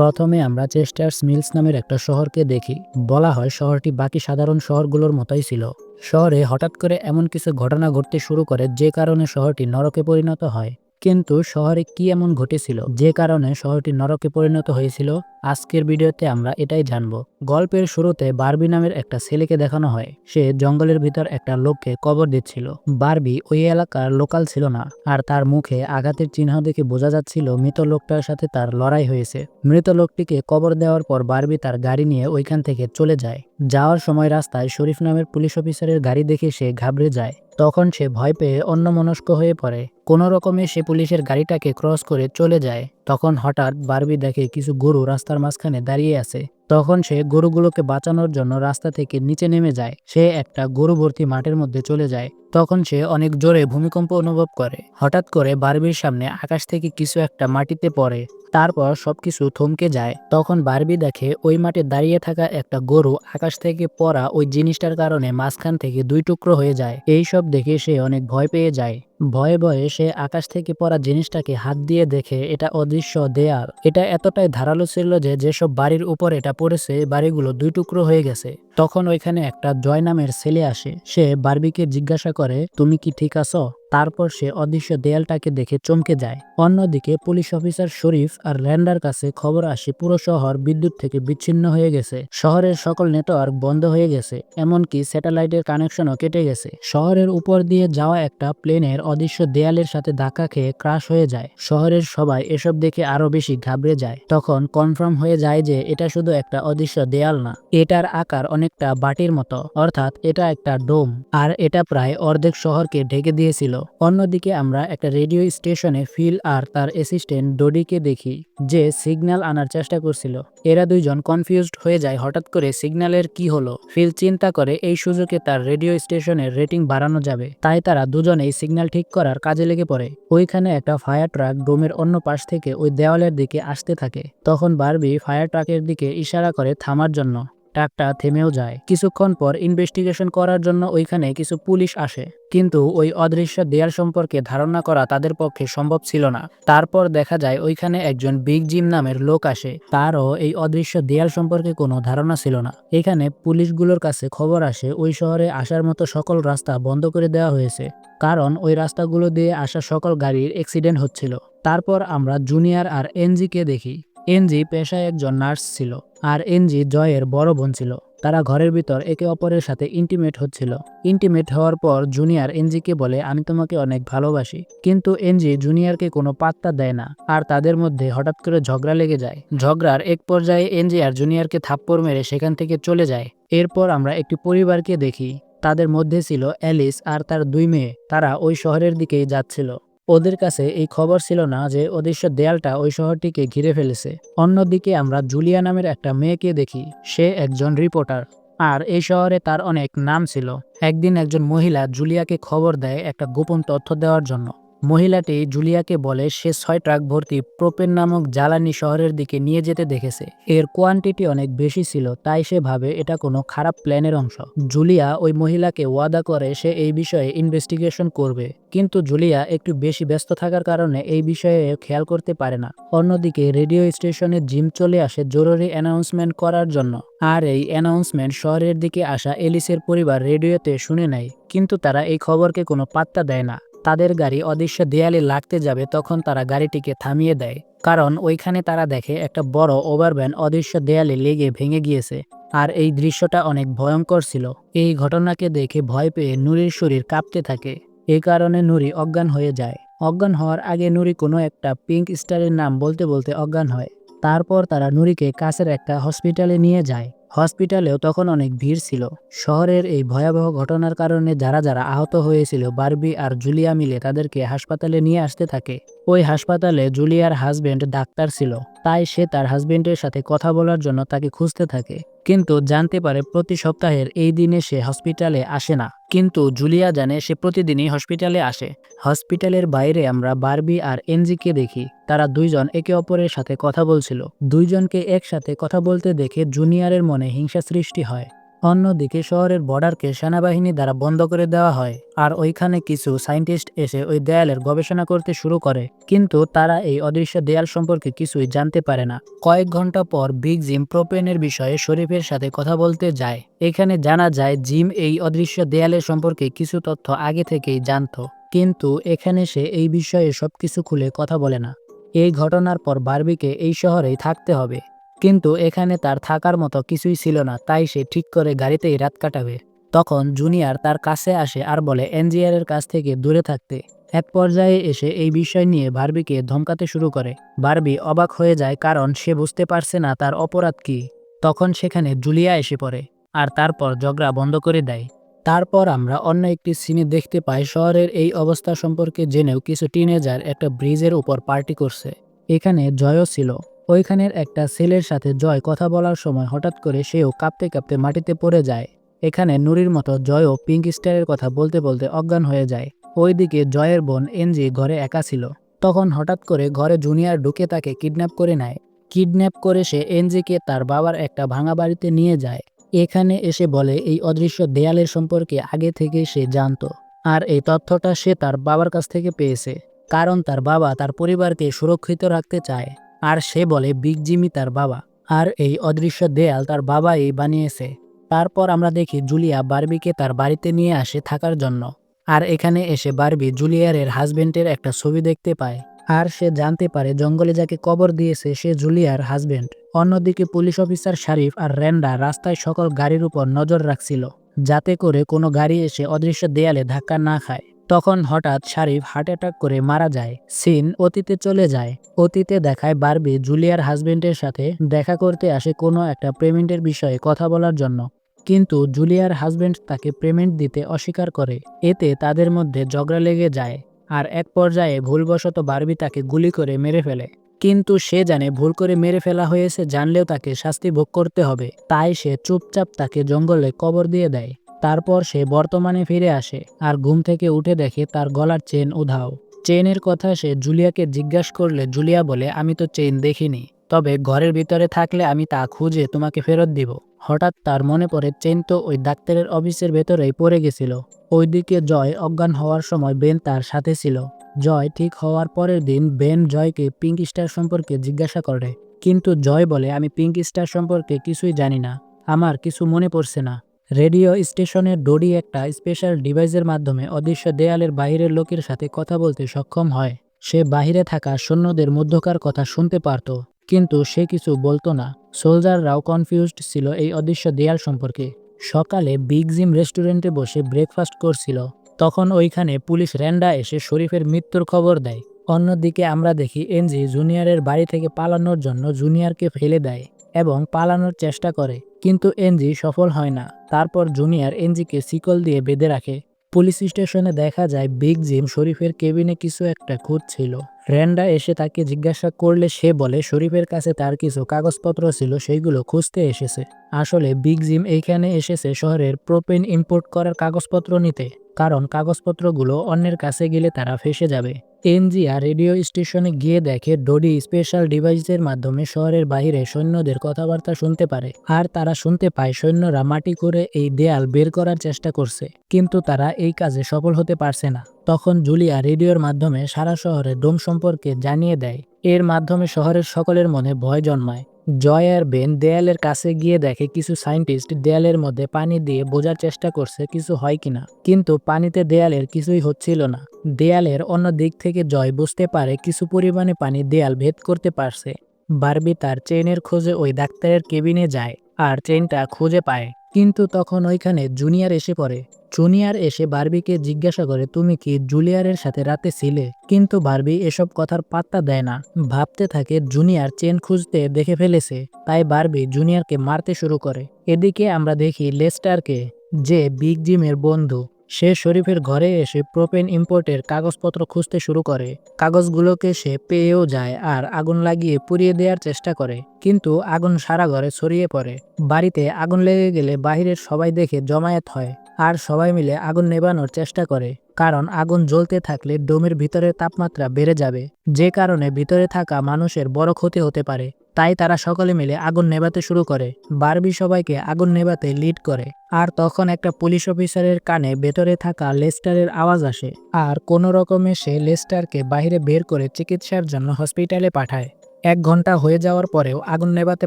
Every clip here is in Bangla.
প্রথমে আমরা চেস্টার্স মিলস নামের একটা শহরকে দেখি। বলা হয় শহরটি বাকি সাধারণ শহরগুলোর মতোই ছিল। শহরে হঠাৎ করে এমন কিছু ঘটনা ঘটতে শুরু করে যে কারণে শহরটি নরকে পরিণত হয়। কিন্তু শহরে কি এমন ঘটেছিল যে কারণে শহরটি নরকে পরিণত হয়েছিল, আজকের ভিডিওতে আমরা এটাই জানব। গল্পের শুরুতে বার্বি নামের একটা ছেলেকে দেখানো হয়। সে জঙ্গলের ভিতর একটা লোককে কবর দিচ্ছিল। বারবি ওই এলাকার লোকাল ছিল না, আর তার মুখে আঘাতের চিহ্ন দেখে বোঝা যাচ্ছিল মৃত লোকটার সাথে তার লড়াই হয়েছে। মৃত লোকটিকে কবর দেওয়ার পর বারবি তার গাড়ি নিয়ে ওইখান থেকে চলে যায়। যাওয়ার সময় রাস্তায় শরীফ নামের পুলিশ অফিসারের গাড়ি দেখে সে ঘাবড়ে যায়। তখন সে ভয় পেয়ে অন্যমনস্ক হয়ে পড়ে। কোনো রকমে সে পুলিশের গাড়িটাকে ক্রস করে চলে যায়। তখন হঠাৎ বারবি দেখে কিছু গরু রাস্তার মাঝখানে দাঁড়িয়ে আছে। তখন সে গরুগুলোকে বাঁচানোর জন্য রাস্তা থেকে নিচে নেমে যায়। সে একটা গরু ভর্তি মাঠের মধ্যে চলে যায়। তখন সে অনেক জোরে ভূমিকম্প অনুভব করে। হঠাৎ করে বারবির সামনে আকাশ থেকে কিছু একটা মাটিতে পড়ে। তারপর সবকিছু থমকে যায়। তখন বারবি দেখে ওই মাঠে দাঁড়িয়ে থাকা একটা গরু আকাশ থেকে পড়া ওই জিনিসটার কারণে মাঝখান থেকে দুই টুকরো হয়ে যায়। এই সব দেখে সে অনেক ভয় পেয়ে যায়। ভয়ে ভয়ে সে আকাশ থেকে পড়া জিনিসটাকে হাত দিয়ে দেখে এটা অদৃশ্য দেয়াল। এটা এতটাই ধারালো ছিল যে যেসব বাড়ির উপর এটা পড়েছে, বাড়িগুলো দুই টুকরো হয়ে গেছে। তখন ওইখানে একটা জয় নামের ছেলে আসে। সে বারবিকে জিজ্ঞাসা করে, তুমি কি ঠিক আছো? তারপর সে অদৃশ্য দেয়ালটাকে দেখে চমকে যায়। অন্যদিকে পুলিশ অফিসার শরীফ আর ল্যান্ডার কাছে খবর আসে, পুরো শহর বিদ্যুৎ থেকে বিচ্ছিন্ন হয়ে গেছে। শহরের সকল নেটওয়ার্ক বন্ধ হয়ে গেছে, এমনকি স্যাটেলাইটের কানেকশনও কেটে গেছে। শহরের উপর দিয়ে যাওয়া একটা প্লেনের অদৃশ্য দেয়ালের সাথে ধাক্কা খেয়ে ক্রাশ হয়ে যায়। শহরের সবাই এসব দেখে আরও বেশি ঘাবড়ে যায়। তখন কনফার্ম হয়ে যায় যে এটা শুধু একটা অদৃশ্য দেয়াল না, এটার আকার অনেকটা বাটির মতো, অর্থাৎ এটা একটা ডোম, আর এটা প্রায় অর্ধেক শহরকে ঢেকে দিয়েছিল। অন্যদিকে আমরা একটা রেডিও স্টেশনে ফিল আর তার অ্যাসিস্ট্যান্ট ডোডিকে দেখি, যে সিগন্যাল আনার চেষ্টা করছিল। এরা দুইজন কনফিউজড হয়ে যায় হঠাৎ করে সিগন্যালের কি হলো। ফিল চিন্তা করে এই সুযোগে তার রেডিও স্টেশনের রেটিং বাড়ানো যাবে। তাই তারা দুজনেই সিগন্যাল ঠিক করার কাজে লেগে পড়ে। ওইখানে একটা ফায়ার ট্রাক ডোমের অন্য পাশ থেকে ওই দেওয়ালের দিকে আসতে থাকে। তখন বারবি ফায়ার ট্রাকের দিকে ইশারা করে থামার জন্য। ট্রাকটা থেমেও যায়। কিছুক্ষণ পর ইনভেস্টিগেশন করার জন্য ওইখানে কিছু পুলিশ আসে। কিন্তু ওই অদৃশ্য দেয়াল সম্পর্কে ধারণা করা তাদের পক্ষে সম্ভব ছিল না। তারপর দেখা যায় ওইখানে একজন বিগ জিম নামের লোক আসে। তারও এই অদৃশ্য দেয়াল সম্পর্কে কোনো ধারণা ছিল না। এখানে পুলিশগুলোর কাছে খবর আসে ওই শহরে আসার মতো সকল রাস্তা বন্ধ করে দেওয়া হয়েছে। কারণ ওই রাস্তাগুলো দিয়ে আসা সকল গাড়ির অ্যাক্সিডেন্ট হচ্ছিল। তারপর আমরা জুনিয়র আর এনজিকে দেখি। এনজি পেশায় একজন নার্স ছিল আর এনজি জয়ের বড় বোন ছিল। তারা ঘরের ভিতর একে অপরের সাথে ইন্টিমেট হচ্ছিল। ইন্টিমেট হওয়ার পর জুনিয়র এনজিকে বলে, আমি তোমাকে অনেক ভালোবাসি। কিন্তু এনজি জুনিয়রকে কোনো পাত্তা দেয় না আর তাদের মধ্যে হঠাৎ করে ঝগড়া লেগে যায়। ঝগড়ার এক পর্যায়ে এনজি আর জুনিয়রকে থাপ্পড় মেরে সেখান থেকে চলে যায়। এরপর আমরা একটি পরিবারকে দেখি। তাদের মধ্যে ছিল অ্যালিস আর তার দুই মেয়ে। তারা ওই শহরের দিকেই যাচ্ছিল। ওদের কাছে এই খবর ছিল না যে অদৃশ্য দেয়ালটা ওই শহরটিকে ঘিরে ফেলেছে। অন্যদিকে আমরা জুলিয়া নামের একটা মেয়েকে দেখি, সে একজন রিপোর্টার, আর এই শহরে তার অনেক নাম ছিল। একদিন একজন মহিলা জুলিয়াকে খবর দেয় একটা গোপন তথ্য দেওয়ার জন্য। মহিলাটি জুলিয়াকে বলে সে ছয় ট্রাক ভর্তি প্রোপেন নামক জ্বালানি শহরের দিকে নিয়ে যেতে দেখেছে। এর কোয়ান্টিটি অনেক বেশি ছিল, তাই সে ভাবে এটা কোনো খারাপ প্ল্যানের অংশ। জুলিয়া ওই মহিলাকে ওয়াদা করে সে এই বিষয়ে ইনভেস্টিগেশন করবে, কিন্তু জুলিয়া একটু বেশি ব্যস্ত থাকার কারণে এই বিষয়ে খেয়াল করতে পারে না। অন্যদিকে রেডিও স্টেশনে জিম চলে আসে জরুরি অ্যানাউন্সমেন্ট করার জন্য। আর এই অ্যানাউন্সমেন্ট শহরের দিকে আসা এলিসের পরিবার রেডিওতে শুনে নেয়, কিন্তু তারা এই খবরকে কোনো পাত্তা দেয় না। তাদের গাড়ি অদৃশ্য দেয়ালে লাগতে যাবে তখন তারা গাড়িটিকে থামিয়ে দেয়। কারণ ওইখানে তারা দেখে একটা বড় ওভারভ্যান অদৃশ্য দেয়ালে লেগে ভেঙে গিয়েছে। আর এই দৃশ্যটা অনেক ভয়ঙ্কর ছিল। এই ঘটনাকে দেখে ভয় পেয়ে নুরির শরীর কাঁপতে থাকে। এই কারণে নুরি অজ্ঞান হয়ে যায়। অজ্ঞান হওয়ার আগে নুরি কোনো একটা পিঙ্ক স্টারের নাম বলতে বলতে অজ্ঞান হয়। তারপর তারা নুরিকে কাছের একটা হসপিটালে নিয়ে যায়। হসপিটালেও তখন অনেক ভিড় ছিল। শহরের এই ভয়াবহ ঘটনার কারণে যারা যারা আহত হয়েছিল, বার্বি আর জুলিয়া মিলে তাদেরকে হাসপাতালে নিয়ে আসতে থাকে। ওই হাসপাতালে জুলিয়ার হাজবেন্ড ডাক্তার ছিল। তাই সে তার হাজবেন্ডের সাথে কথা বলার জন্য তাকে খুঁজতে থাকে। কিন্তু জানতে পারে প্রতি সপ্তাহের এই দিনে সে হসপিটালে আসে না। কিন্তু জুলিয়া জানে সে প্রতিদিনই হসপিটালে আসে। হসপিটালের বাইরে আমরা বারবি আর এনজিকে দেখি। তারা দুইজন একে অপরের সাথে কথা বলছিল। দুইজনকে একসাথে কথা বলতে দেখে জুনিয়রের মনে হিংসা সৃষ্টি হয়। অন্যদিকে শহরের বর্ডারকে সেনাবাহিনী দ্বারা বন্ধ করে দেওয়া হয়, আর ওইখানে কিছু সায়েন্টিস্ট এসে ওই দেয়ালের গবেষণা করতে শুরু করে। কিন্তু তারা এই অদৃশ্য দেয়াল সম্পর্কে কিছুই জানতে পারে না। কয়েক ঘণ্টা পর বিগ জিম প্রোপেনের বিষয়ে শরীফের সাথে কথা বলতে যায়। এখানে জানা যায়, জিম এই অদৃশ্য দেয়ালের সম্পর্কে কিছু তথ্য আগে থেকেই জানতো, কিন্তু এখানে সে এই বিষয়ে সবকিছু খুলে কথা বলে না। এই ঘটনার পর বারবিকে এই শহরেই থাকতে হবে। কিন্তু এখানে তার থাকার মতো কিছুই ছিল না, তাই সে ঠিক করে গাড়িতেই রাত কাটাবে। তখন জুনিয়র তার কাছে আসে আর বলে এনজিআর এর কাছ থেকে দূরে থাকতে। এক পর্যায়ে এসে এই বিষয় নিয়ে বার্বিকে ধমকাতে শুরু করে। বার্বি অবাক হয়ে যায় কারণ সে বুঝতে পারছে না তার অপরাধ কি। তখন সেখানে জুলিয়া এসে পড়ে আর তারপর ঝগড়া বন্ধ করে দেয়। তারপর আমরা অন্য একটি সিনে দেখতে পাই, শহরের এই অবস্থা সম্পর্কে জেনেও কিছু টিনেজার একটা ব্রিজের উপর পার্টি করছে। এখানে জয়ও ছিল। ওইখানের একটা ছেলের সাথে জয় কথা বলার সময় হঠাৎ করে সেও কাঁপতে কাঁপতে মাটিতে পড়ে যায়। এখানে নুরির মতো জয়ও পিঙ্ক স্টারের কথা বলতে বলতে অজ্ঞান হয়ে যায়। ওইদিকে জয়ের বোন এনজি ঘরে একা ছিল। তখন হঠাৎ করে ঘরে জুনিয়র ঢুকে তাকে কিডন্যাপ করে নেয়। কিডন্যাপ করে সে এনজিকে তার বাবার একটা ভাঙা বাড়িতে নিয়ে যায়। এখানে এসে বলে এই অদৃশ্য দেয়ালের সম্পর্কে আগে থেকে সে জানতো। আর এই তথ্যটা সে তার বাবার কাছ থেকে পেয়েছে। কারণ তার বাবা তার পরিবারকে সুরক্ষিত রাখতে চায়। আর সে বলে, বিগ জিমি তার বাবা। আর এই অদৃশ্য দেয়াল তার বাবাই বানিয়েছে। তারপর আমরা দেখি জুলিয়া বারবিকে তার বাড়িতে নিয়ে আসে থাকার জন্য। আর এখানে এসে বারবি জুলিয়ারের হাজবেন্ডের একটা ছবি দেখতে পায়। আর সে জানতে পারে জঙ্গলে যাকে কবর দিয়েছে সে জুলিয়ার হাজবেন্ড। অন্যদিকে পুলিশ অফিসার শারিফ আর র্যান্ডা রাস্তায় সকল গাড়ির উপর নজর রাখছিল, যাতে করে কোনো গাড়ি এসে অদৃশ্য দেয়ালে ধাক্কা না খায়। তখন হঠাৎ শারিফ হার্ট অ্যাটাক করে মারা যায়। সিন অতীতে চলে যায়। অতীতে দেখায় বারবি জুলিয়ার হাজবেন্ডের সাথে দেখা করতে আসে কোনো একটা পেমেন্টের বিষয়ে কথা বলার জন্য। কিন্তু জুলিয়ার হাজবেন্ড তাকে পেমেন্ট দিতে অস্বীকার করে। এতে তাদের মধ্যে ঝগড়া লেগে যায়। আর এক পর্যায়ে ভুলবশত বারবি তাকে গুলি করে মেরে ফেলে। কিন্তু সে জানে ভুল করে মেরে ফেলা হয়েছে, জানলেও তাকে শাস্তি ভোগ করতে হবে। তাই সে চুপচাপ তাকে জঙ্গলে কবর দিয়ে দেয়। তারপর সে বর্তমানে ফিরে আসে আর ঘুম থেকে উঠে দেখে তার গলার চেন উধাও। চেনের কথা সে জুলিয়াকে জিজ্ঞাসা করলে, জুলিয়া বলে, আমি তো চেন দেখিনি। তবে ঘরের ভিতরে থাকলে আমি তা খুঁজে তোমাকে ফেরত দিব। হঠাৎ তার মনে পড়ে, চেন তো ওই ডাক্তারের অফিসের ভেতরেই পড়ে গেছিল। ওইদিকে জয় অজ্ঞান হওয়ার সময় বেন তার সাথে ছিল। জয় ঠিক হওয়ার পরের দিন বেন জয়কে পিঙ্ক স্টার সম্পর্কে জিজ্ঞাসা করে। কিন্তু জয় বলে, আমি পিঙ্ক স্টার সম্পর্কে কিছুই জানি না। আমার কিছু মনে পড়ছে না। রেডিও স্টেশনের ডোডি একটা স্পেশাল ডিভাইসের মাধ্যমে অদৃশ্য দেয়ালের বাইরের লোকের সাথে কথা বলতে সক্ষম হয়। সে বাহিরে থাকা সৈন্যদের মধ্যকার কথা শুনতে পারত, কিন্তু সে কিছু বলতো না। সোলজাররাও কনফিউজড ছিল এই অদৃশ্য দেয়াল সম্পর্কে। সকালে বিগ জিম রেস্টুরেন্টে বসে ব্রেকফাস্ট করছিল। তখন ওইখানে পুলিশ র্যান্ডা এসে শরীফের মৃত্যুর খবর দেয়। অন্যদিকে আমরা দেখি এনজি জুনিয়রের বাড়ি থেকে পালানোর জন্য জুনিয়রকে ফেলে দেয়। এবং পালানোর চেষ্টা করে, কিন্তু এনজি সফল হয় না। তারপর জুনিয়র এনজিকে শিকল দিয়ে বেঁধে রাখে। পুলিশ স্টেশনে দেখা যায়, বিগ জিম শরীফের কেবিনে কিছু একটা খুঁজছিল র্যান্ডা এসে তাকে জিজ্ঞাসা করলে সে বলে, শরীফের কাছে তার কিছু কাগজপত্র ছিল, সেইগুলো খুঁজতে এসেছে। আসলে বিগ জিম এইখানে এসেছে শহরের প্রোপেন ইম্পোর্ট করার কাগজপত্র নিতে। কারণ কাগজপত্রগুলো অন্যের কাছে গেলে তারা ফেসে যাবে। এনজিয়া রেডিও স্টেশনে গিয়ে দেখে, ডোডি স্পেশাল ডিভাইসের মাধ্যমে শহরের বাইরে সৈন্যদের কথাবার্তা শুনতে পারে। আর তারা শুনতে পায়, সৈন্যরা মাটি করে এই দেয়াল বের করার চেষ্টা করছে। কিন্তু তারা এই কাজে সফল হতে পারছে না। তখন জুলিয়া রেডিওর মাধ্যমে সারা শহরে ডোম সম্পর্কে জানিয়ে দেয়। এর মাধ্যমে শহরের সকলের মনে ভয় জন্মায়। জয় আর বেন দেয়ালের কাছে গিয়ে দেখে কিছু সায়েন্টিস্ট দেয়ালের মধ্যে পানি দিয়ে বোঝার চেষ্টা করছে কিছু হয় কিনা। কিন্তু পানিতে দেয়ালের কিছুই হচ্ছিল না। দেয়ালের অন্য দিক থেকে জয় বুঝতে পারে কিছু পরিমাণে পানি দেয়াল ভেদ করতে পারছে। বারবি তার চেনের খোঁজে ওই ডাক্তারের কেবিনে যায় আর চেনটা খুঁজে পায়। কিন্তু তখন ওইখানে জুনিয়র এসে পড়ে। জুনিয়র এসে বার্বিকে জিজ্ঞাসা করে, তুমি কি জুলিয়ারের সাথে রাতে ছিলে? কিন্তু বার্বি এসব কথার পাত্তা দেয় না। ভাবতে থাকে, জুনিয়র চেন খুঁজতে দেখে ফেলেছে। তাই বার্বি জুনিয়রকে মারতে শুরু করে। এদিকে আমরা দেখি লেস্টারকে, যে বিগ জিমের বন্ধু। সে শরীফের ঘরে এসে প্রোপেন ইম্পোর্টের কাগজপত্র খুঁজতে শুরু করে। কাগজগুলোকে সে পেয়েও যায় আর আগুন লাগিয়ে পুড়িয়ে দেওয়ার চেষ্টা করে, কিন্তু আগুন সারা ঘরে ছড়িয়ে পড়ে। বাড়িতে আগুন লেগে গেলে বাহিরের সবাই দেখে জমায়েত হয় আর সবাই মিলে আগুন নেবানোর চেষ্টা করে, কারণ আগুন জ্বলতে থাকলে ডোমের ভিতরের তাপমাত্রা বেড়ে যাবে, যে কারণে ভিতরে থাকা মানুষের বড় ক্ষতি হতে পারে। তাই তারা সকলে মিলে আগুন নেভাতে শুরু করে। বারবি সবাইকে আগুন নেভাতে লিড করে। আর তখন একটা পুলিশ অফিসারের কানে ভেতরে থাকা লেস্টারের আওয়াজ আসে। আর কোনো রকমে সে লেস্টারকে বাইরে বের করে চিকিৎসার জন্য হসপিটালে পাঠায়। এক ঘণ্টা হয়ে যাওয়ার পরেও আগুন নেভাতে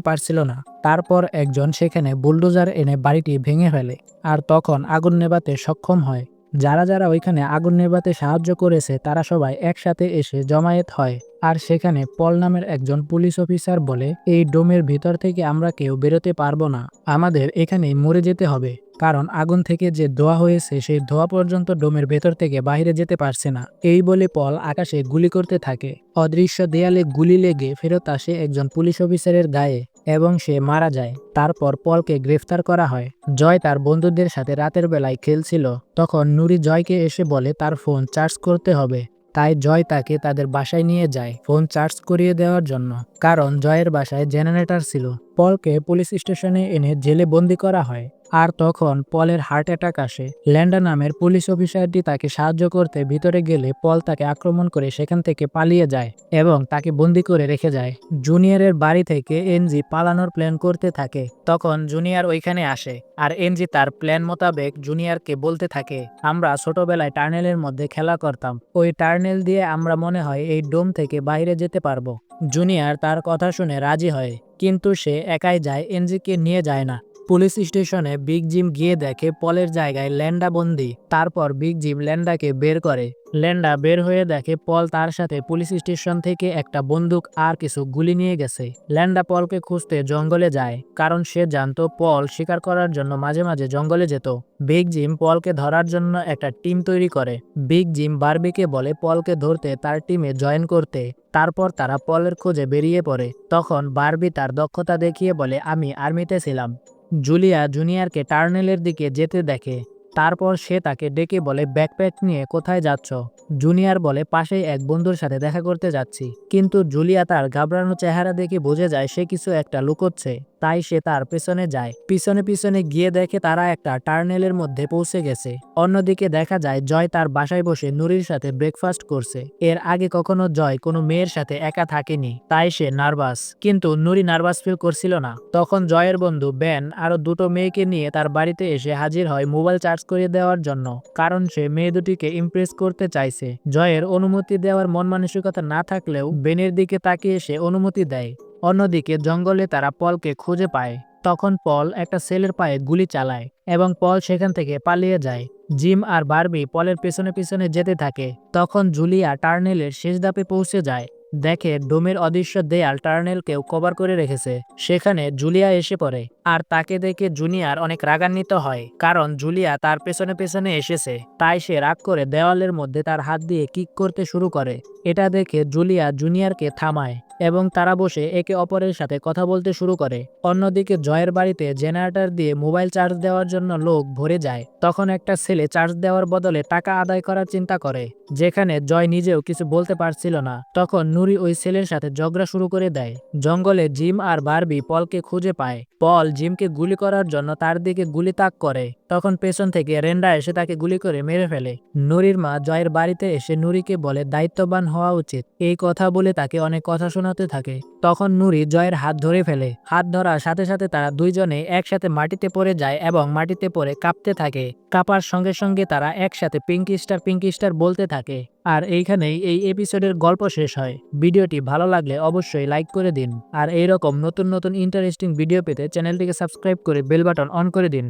পারছিল না। তারপর একজন সেখানে বুলডোজার এনে বাড়িটি ভেঙে ফেলে। আর তখন আগুন নেভাতে সক্ষম হয়। যারা যারা ওইখানে আগুন নেভাতে সাহায্য করেছে, তারা সবাই একসাথে এসে জমায়েত হয়। আর সেখানে পল নামের একজন পুলিশ অফিসার বলে, এই ডোমের ভিতর থেকে আমরা কেউ বেরোতে পারব না। আমাদের এখানেই মরে যেতে হবে। কারণ আগুন থেকে যে ধোয়া হয়েছে, সেই ধোয়া পর্যন্ত ডোমের ভেতর থেকে বাইরে যেতে পারছে না। এই বলে পল আকাশে গুলি করতে থাকে। অদৃশ্য দেয়ালে গুলি লেগে ফেরত আসে একজন পুলিশ অফিসারের গায়ে। এবং সে মারা যায়। তারপর পলকে গ্রেফতার করা হয়। জয় তার বন্ধুদের সাথে রাতের বেলায় খেলছিল। তখন নুরি জয়কে এসে বলে, তার ফোন চার্জ করতে হবে। তাই জয় তাকে তাদের বাসায় নিয়ে যায়, ফোন চার্জ করিয়ে দেওয়ার জন্য। কারণ জয়ের বাসায় জেনারেটর ছিল। পলকে পুলিশ স্টেশনে এনে জেলে বন্দি করা হয়, আর তখন পলের হার্ট অ্যাটাক আসে। ল্যান্ডা নামের পুলিশ অফিসারটি তাকে সাহায্য করতে ভিতরে গেলে পল তাকে আক্রমণ করে সেখান থেকে পালিয়ে যায় এবং তাকে বন্দি করে রেখে যায়। জুনিয়রের বাড়ি থেকে এনজি পালানোর প্ল্যান করতে থাকে, তখন জুনিয়র ওইখানে আসে, আর এনজি তার প্ল্যান মোতাবেক জুনিয়রকে বলতে থাকে, আমরা ছোটবেলায় টার্নেলের মধ্যে খেলা করতাম, ওই টার্নেল দিয়ে আমরা মনে হয় এই ডোম থেকে বাইরে যেতে পারব। জুনিয়র তার কথা শুনে রাজি হয়, কিন্তু সে একাই যায় এনজিকে নিয়ে যায় না। পুলিশ স্টেশনে বিগ জিম গিয়ে দেখে পলের জায়গায় ল্যান্ডা বন্দি, তারপর বিগ জিম ল্যান্ডাকে বের করে। ল্যান্ডা বের হয়ে দেখে পল তার সাথে পুলিশ স্টেশন থেকে একটা বন্দুক আর কিছু গুলি নিয়ে গেছে। ল্যান্ডা পলকে খুঁজতে জঙ্গলে যায়, কারণ সে জানতো পল শিকার করার জন্য মাঝে মাঝে জঙ্গলে যেত। বিগ জিম পলকে ধরার জন্য একটা টিম তৈরি করে। বিগ জিম বারবিকে বলে পলকে ধরতে তার টিমে জয়েন করতে। তারপর তারা পলের খোঁজে বেরিয়ে পড়ে। তখন বারবি তার দক্ষতা দেখিয়ে বলে, আমি আর্মিতে ছিলাম। জুলিয়া জুনিয়রকে টার্নেলের দিকে যেতে দেখে তারপর সে তাকে ডেকে বলে, ব্যাকপ্যাক নিয়ে কোথায় যাচ্ছ? জুনিয়র বলে, পাশেই এক বন্ধুর সাথে দেখা করতে যাচ্ছি। কিন্তু জুলিয়া তার ঘাবড়ানো চেহারা দেখে বুঝে যায় সে কিছু একটা লুকোচ্ছে। তাই সে তার পেছনে যায়। পিছনে পিছনে গিয়ে দেখে তারা একটা টার্নেলের মধ্যে পৌঁছে গেছে। অন্যদিকে দেখা যায়, জয় তার বাসায় বসে নুরির সাথে ব্রেকফাস্ট করছে। এর আগে কখনো জয় কোনো মেয়ের সাথে একা থাকেনি। তাই সে নার্ভাস। কিন্তু নুরি নার্ভাস ফিল করছিল না। তখন জয়ের বন্ধু ব্যান আরও দুটো মেয়েকে নিয়ে তার বাড়িতে এসে হাজির হয় মোবাইল চার্জ করে দেওয়ার জন্য, কারণ সে মেয়ে দুটিকে ইমপ্রেস করতে চাইছে। জয়ের অনুমতি দেওয়ার মন মানসিকতা না থাকলেও বেনের দিকে তাকিয়ে সে অনুমতি দেয়। অন্যদিকে জঙ্গলে তারা পলকে খুঁজে পায়। তখন পল একটা সেলের পায়ে গুলি চালায় এবং পল সেখান থেকে পালিয়ে যায়। জিম আর বার্বি পলের পেছনে পেছনে যেতে থাকে। তখন জুলিয়া টার্নেলের শেষ ধাপে পৌঁছে যায়। দেখে ডোমের অদৃশ্য দেয়াল টার্নেলকেও কভার করে রেখেছে। সেখানে জুলিয়া এসে পড়ে। আর তাকে দেখে জুনিয়ার অনেক রাগান্বিত হয়, কারণ জুলিয়া তার পেছনে পেছনে এসেছে। তাই সে রাগ করে দেওয়ালের মধ্যে তার হাত দিয়ে কিক করতে শুরু করে। এটা দেখে জুলিয়া জুনিয়রকে থামায় এবং তারা বসে একে অপরের সাথে কথা বলতে শুরু করে। অন্যদিকে জয়ের বাড়িতে জেনারেটর দিয়ে মোবাইল চার্জ দেওয়ার জন্য লোক ভরে যায়। তখন একটা ছেলে চার্জ দেওয়ার বদলে টাকা আদায় করার চিন্তা করে, যেখানে জয় নিজেও কিছু বলতে পারছিল না। তখন নুরি ওই ছেলের সাথে ঝগড়া শুরু করে দেয়। জঙ্গলে জিম আর বারবি পলকে খুঁজে পায়। পল জিমকে গুলি করার জন্য তার দিকে গুলি তাক করে। তখন পেছন থেকে রেন্ডা এসে তাকে গুলি করে মেরে ফেলে। নুরির মা জয়ের বাড়িতে এসে নুরিকে বলে, দায়িত্ববান হওয়া উচিত। এই কথা বলে তাকে অনেক কথা শোনাতে থাকে। তখন নুরি জয়ের হাত ধরে ফেলে। হাত ধরার সাথে সাথে তারা দুইজনে একসাথে মাটিতে পড়ে যায় এবং মাটিতে পড়ে কাঁপতে থাকে। কাঁপার সঙ্গে সঙ্গে তারা একসাথে পিঙ্কি স্টার পিঙ্কি স্টার বলতে থাকে। আর এইখানেই এই এপিসোডের গল্প শেষ হয়। ভিডিওটি ভালো লাগলে অবশ্যই লাইক করে দিন। আর এইরকম নতুন নতুন ইন্টারেস্টিং ভিডিও পেতে চ্যানেলটিকে সাবস্ক্রাইব করে বেল বাটন অন করে দিন।